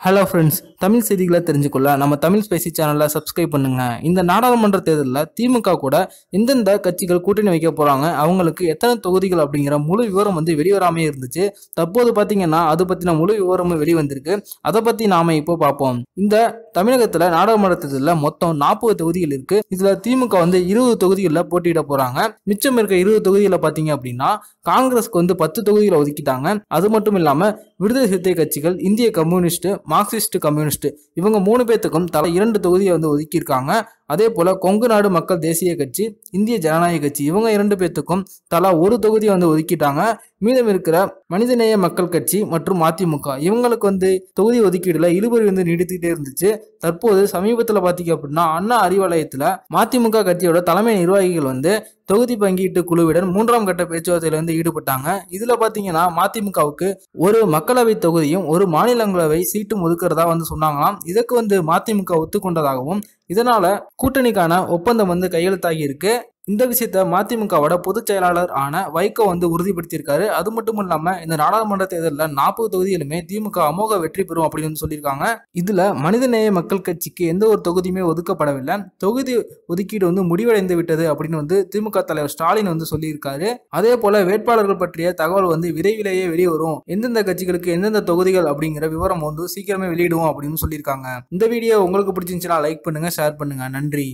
Hello friends Tamil செய்திகளை தெரிஞ்சுக்கொள்ள நம்ம Tamil spicy சேனலை சப்ஸ்கிரைப் பண்ணுங்க. இந்த நாடாளுமன்ற தேர்தலில் திமுக கூட எந்தெந்த கட்சிகள் கூட்டணி வைக்க போகிறாங்க அவங்களுக்கு எத்தனை தொகுதிகள் அப்படிங்கிற முழு விவரம் வந்து வெளிவராமே இருந்துச்சு. தற்போது பார்த்தீங்கன்னா அது பற்றின முழு விவரமும் வெளிவந்திருக்கு. அதை பற்றி நாம இப்போ பார்ப்போம் இந்த தமிழகத்தில் நாடாளுமன்ற தேர்தலில் மொத்தம் நாற்பது தொகுதிகள் இருக்குது இதில் திமுக வந்து இருபது தொகுதிகளில் போட்டியிட போகிறாங்க மிச்சம் இருக்க இருபது தொகுதிகளை பார்த்தீங்க அப்படின்னா காங்கிரஸ்க்கு வந்து பத்து தொகுதிகளை ஒதுக்கிட்டாங்க. அது மட்டும் இல்லாமல் விடுதலை சிறுத்தை கட்சிகள் இந்திய கம்யூனிஸ்ட் மார்க்சிஸ்ட் கம்யூனிஸ்ட் இவங்க மூணு பேத்துக்கும் தலா இரண்டு தொகுதியை வந்து ஒதுக்கியிருக்காங்க. அதே போல கொங்கு நாடு மக்கள் தேசிய கட்சி இந்திய ஜனநாயக கட்சி இவங்க இரண்டு பேர்த்துக்கும் தலா ஒரு தொகுதியை வந்து ஒதுக்கிட்டாங்க. மீதம் இருக்கிற மனிதநேய மக்கள் கட்சி மற்றும் மதிமுக இவங்களுக்கு வந்து தொகுதி ஒதுக்கீடுல இழுபறி வந்து நீடித்துக்கிட்டே இருந்துச்சு. தற்போது சமீபத்தில் பார்த்தீங்க அப்படின்னா அண்ணா அறிவாலயத்தில் மதிமுக கட்சியோட தலைமை நிர்வாகிகள் வந்து தொகுதி பங்கீட்டு குழுவிடன் மூன்றாம் கட்ட பேச்சுவார்த்தையில வந்து ஈடுபட்டாங்க. இதுல பாத்தீங்கன்னா மதிமுகவுக்கு ஒரு மக்களவை தொகுதியும் ஒரு மாநிலங்களவை சீட்டும் ஒதுக்குறதா வந்து சொன்னாங்களாம். இதற்கு வந்து மதிமுக ஒத்துக்கொண்டதாகவும் இதனால கூட்டணிக்கான ஒப்பந்தம் வந்து கையெழுத்தாகி இருக்கு. இந்த விஷயத்த மதிமுகவோட பொதுச் செயலாளர் ஆன வைகோ வந்து உறுதிப்படுத்தியிருக்காரு. அது மட்டும் இல்லாம இந்த நாடாளுமன்ற தேர்தலில் நாற்பது தொகுதியிலுமே திமுக அமோக வெற்றி பெறும் அப்படின்னு சொல்லியிருக்காங்க. இதுல மனிதநேய மக்கள் கட்சிக்கு எந்த ஒரு தொகுதியுமே ஒதுக்கப்படவில்லை. தொகுதி ஒதுக்கீடு வந்து முடிவடைந்து விட்டது அப்படின்னு வந்து திமுக தலைவர் ஸ்டாலின் வந்து சொல்லியிருக்காரு. அதே போல வேட்பாளர்கள் பற்றிய தகவல் வந்து விரைவிலேயே வெளியே வரும். எந்தெந்த கட்சிகளுக்கு எந்தெந்த தொகுதிகள் அப்படிங்கிற விவரம் வந்து சீக்கிரமே வெளியிடுவோம் அப்படின்னு சொல்லியிருக்காங்க. இந்த வீடியோ உங்களுக்கு பிடிச்சிருந்துச்சுன்னா லைக் பண்ணுங்க ஷேர் பண்ணுங்க. நன்றி.